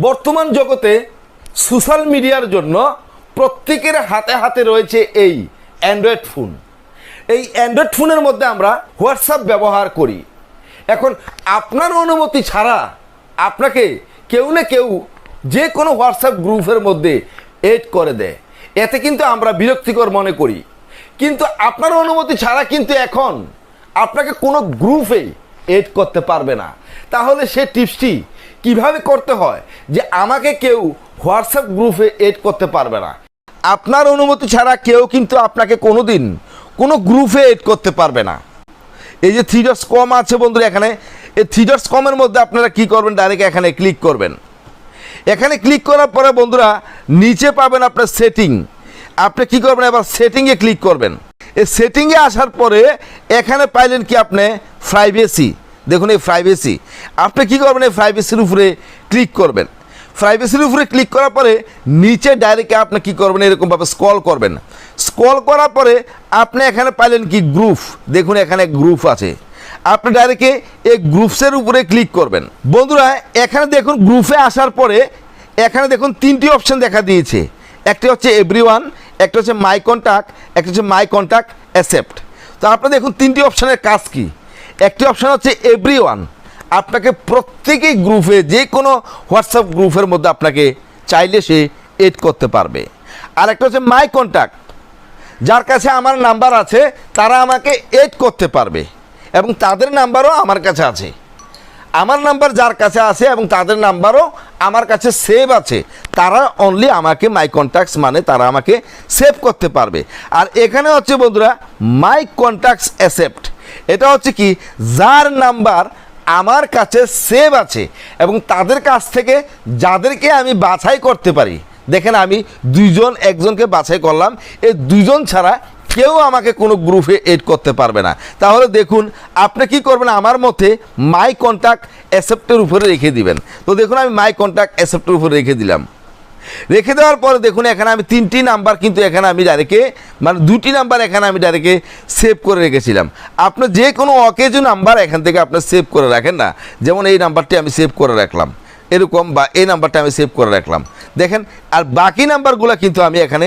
বর্তমান জগতে সোশ্যাল মিডিয়ার জন্য প্রত্যেকের হাতে হাতে রয়েছে এই অ্যান্ড্রয়েড ফোন। এই অ্যান্ড্রয়েড ফোনের মধ্যে আমরা হোয়াটসঅ্যাপ ব্যবহার করি। এখন আপনার অনুমতি ছাড়া আপনাকে কেউ না কেউ যে কোনো হোয়াটসঅ্যাপ গ্রুপের মধ্যে এড করে দেয়। এতে কিন্তু আমরা বিরক্তিকর মনে করি। কিন্তু আপনার অনুমতি ছাড়া কিন্তু এখন আপনাকে কোনো গ্রুপে এড করতে পারবে না। তাহলে সে টিপসটি কীভাবে করতে হয় যে আমাকে কেউ হোয়াটসঅ্যাপ গ্রুপে এড করতে পারবে না। আপনার অনুমতি ছাড়া কেউ কিন্তু আপনাকে কোনো দিন কোনো গ্রুপে এড করতে পারবে না। এই যে থ্রি ডটস কম আছে বন্ধুরা এখানে, এই থ্রি কমের মধ্যে আপনারা কি করবেন? ডাইরেক্ট এখানে ক্লিক করবেন। এখানে ক্লিক করার পরে বন্ধুরা নিচে পাবেন আপনার সেটিং আপনি কি করবেন? এবার সেটিংয়ে ক্লিক করবেন। এই সেটিংয়ে আসার পরে এখানে পাইলেন কি আপনি প্রাইভেসি দেখুন এই প্রাইভেসি আপনি কী করবেন এই প্রাইভেসির উপরে ক্লিক করবেন। প্রাইভেসির উপরে ক্লিক করার পরে নিচে ডাইরেক্ট আপনি কী করবেন, এরকমভাবে স্ক্রল করবেন। স্ক্রল করার পরে আপনি এখানে পাইলেন কি গ্রুপ দেখুন এখানে গ্রুপ আছে। আপনি ডাইরেক্টে এই গ্রুপসের উপরে ক্লিক করবেন। বন্ধুরা, এখানে দেখুন গ্রুপে আসার পরে এখানে দেখুন তিনটি অপশন দেখা দিয়েছে। একটি হচ্ছে এভরি ওয়ান একটা হচ্ছে মাই কন্ট্যাক্ট একটা হচ্ছে মাই কন্ট্যাক্ট অ্যাসেপ্ট তো আপনি দেখুন তিনটি অপশনের কাজ কি। একটি অপশান হচ্ছে এভরি ওয়ান আপনাকে প্রত্যেকেই গ্রুপে যে কোনো হোয়াটসঅ্যাপ গ্রুপের মধ্যে আপনাকে চাইলে সে এড করতে পারবে। আর একটা হচ্ছে মাই কন্ট্যাক্ট যার কাছে আমার নাম্বার আছে, তারা আমাকে এড করতে পারবে এবং তাদের নাম্বারও আমার কাছে আছে। আমার নাম্বার যার কাছে আছে এবং তাদের নাম্বারও আমার কাছে সেভ আছে, তারা অনলি আমাকে মাই কন্ট্যাক্টস মানে তারা আমাকে সেভ করতে পারবে। আর এখানে হচ্ছে বন্ধুরা মাই কন্ট্যাক্টস অ্যাসেপ্ট এটা হচ্ছে কি, যার নাম্বার আমার কাছে সেভ আছে এবং তাদের কাছ থেকে যাদেরকে আমি বাছাই করতে পারি, দেখেন আমি দুইজন, একজনকে বাছাই করলাম, এই দুইজন ছাড়া কেউ আমাকে কোনো গ্রুপে এড করতে পারবে না। তাহলে দেখুন, আপনি কি করবেন, আমার মতে মাই কন্ট্যাক্ট অ্যাসেপ্টের উপরে রেখে দিবেন। তো দেখুন, আমি মাই কন্ট্যাক্ট অ্যাসেপ্টের উপরে রেখে দিলাম। রেখে দেওয়ার পরে দেখুন, এখানে আমি তিনটি নাম্বার কিন্তু এখানে আমি ডাইরেক্টে মানে দুটি নাম্বার এখানে আমি ডাইরেক্টে সেভ করে রেখেছিলাম। আপনার যে কোনো অকেজো নাম্বার এখান থেকে আপনার সেভ করে রাখেন না। যেমন এই নাম্বারটি আমি সেভ করে রাখলাম। এরকম বা এই নাম্বারটা আমি সেভ করে রাখলাম। দেখেন, আর বাকি নাম্বারগুলো কিন্তু আমি এখানে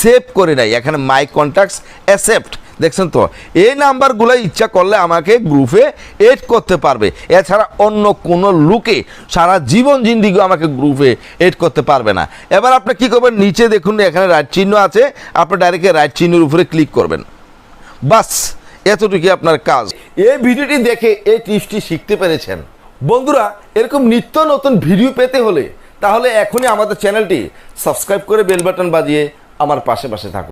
সেভ করে নাই। এখানে মাই কন্ট্যাক্টস অ্যাসেপ্ট দেখছেন তো? এই নাম্বারগুলো ইচ্ছা করলে আমাকে গ্রুপে এড করতে পারবে। এছাড়া অন্য কোনো লোকে সারা জীবন জিন্দিগি আমাকে গ্রুপে এড করতে পারবে না। এবার আপনি কী করবেন? নিচে দেখুন, এখানে রাইট চিহ্ন আছে। আপনি ডাইরেক্ট রাইট চিহ্নের উপরে ক্লিক করবেন। বাস, এতটুকুই আপনার কাজ। এই ভিডিওটি দেখে এই টিপসটি শিখতে পেরেছেন। বন্ধুরা, এরকম নিত্য নতুন ভিডিও পেতে হলে তাহলে এখনই আমাদের চ্যানেলটি সাবস্ক্রাইব করে বেল বাটন বাজিয়ে আমার পাশে পাশে থাকুন।